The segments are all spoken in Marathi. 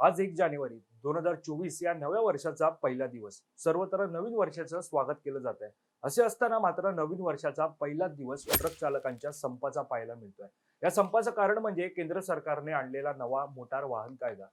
आज एक जानेवारी दोन हजार चोवीस या नव्या वर्षाचा पहिला दिवस. सर्वत्र नवीन वर्षाचं स्वागत केलं जात आहे असे असताना मात्र नवीन वर्षाचा पहिला दिवस ट्रक चालकांच्या संपाचा पाहायला मिळतोय. या संपाचं कारण म्हणजे केंद्र सरकारने आणलेला नवा मोटार वाहन कायदा.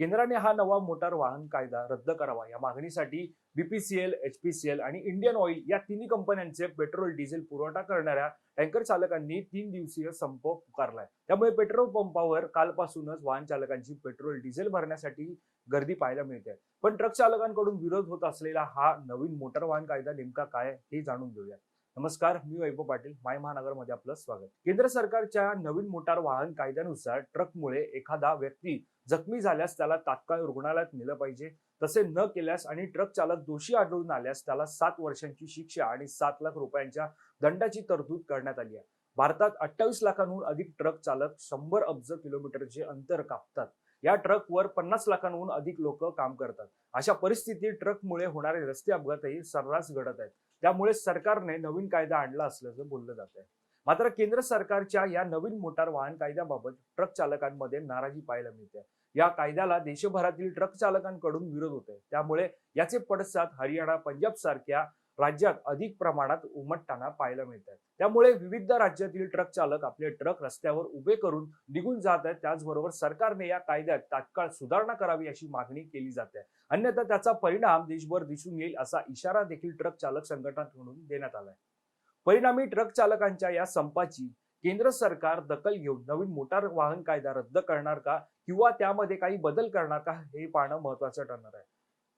केंद्राने हा नवा मोटार वाहन कायदा रद्द करावा. या मागणीसाठी बीपीसीएल एचपीसीएल आणि इंडियन ऑइल या तिन्ही कंपन्यांचे पेट्रोल डिझेल पुरवठा करणाऱ्या टँकर चालकांनी तीन दिवसीय संप पुकारलाय. त्यामुळे पेट्रोल पंपावर कालपासूनच वाहन चालकांची पेट्रोल डिझेल भरण्यासाठी गर्दी पाहायला मिळते. पण ट्रक चालकांकडून विरोध होत असलेला हा नवीन मोटार वाहन कायदा नेमका काय हे जाणून घेऊया नमस्कार मी वैभव पाटील माय महानगरमध्ये आपलं स्वागत. केंद्र सरकारच्या नवीन मोटार वाहन कायद्यानुसार ट्रकमुळे एखादा व्यक्ती जखमी झाल्यास त्याला तात्काळ रुग्णालयात नेलं पाहिजे. तसे न केल्यास आणि ट्रक चालक दोषी आढळून आल्यास त्याला सात वर्षांची शिक्षा आणि सात लाख रुपयांच्या दंडाची तरतूद करण्यात आली आहे. भारतात अठ्ठावीस लाखांहून अधिक ट्रक चालक शंभर अब्ज किलोमीटरचे अंतर कापतात. या ट्रकवर पन्नास लाखांहून अधिक लोक काम करतात. अशा परिस्थितीत ट्रकमुळे होणारे रस्ते अपघातही सर्रास घडत आहेत. त्यामुळे सरकारने नवीन कायदा आणला असल्याचं बोललं जात आहे. मात्र केंद्र सरकारच्या या नवीन मोटार वाहन कायद्याबाबत ट्रक चालकांमध्ये नाराजी पाहायला मिळते. या कायद्याला देशभरातील ट्रक चालकांकडून विरोध होतोय. त्यामुळे याचे पडसाद हरियाणा पंजाब सारख्या राज्यात अधिक प्रमाणात उमटताना पाहायला मिळत आहेत त्यामुळे विविध राज्यातील ट्रक चालक आपले ट्रक रस्त्यावर उभे करून निघून जात आहेत. त्याचबरोबर सरकारने या कायद्यात तात्काळ सुधारणा करावी अशी मागणी केली जाते अन्यथा त्याचा परिणाम देशभर दिसून येईल असा इशारा देखील ट्रक चालक संघटनांकडून देण्यात आलाय. परिणामी ट्रक चालकांच्या या संपाची केंद्र सरकार दखल घेऊन नवीन मोटार वाहन कायदा रद्द करणार का? किंवा त्यामध्ये काही बदल करणार का? हे पाहणं महत्वाचं ठरणार आहे.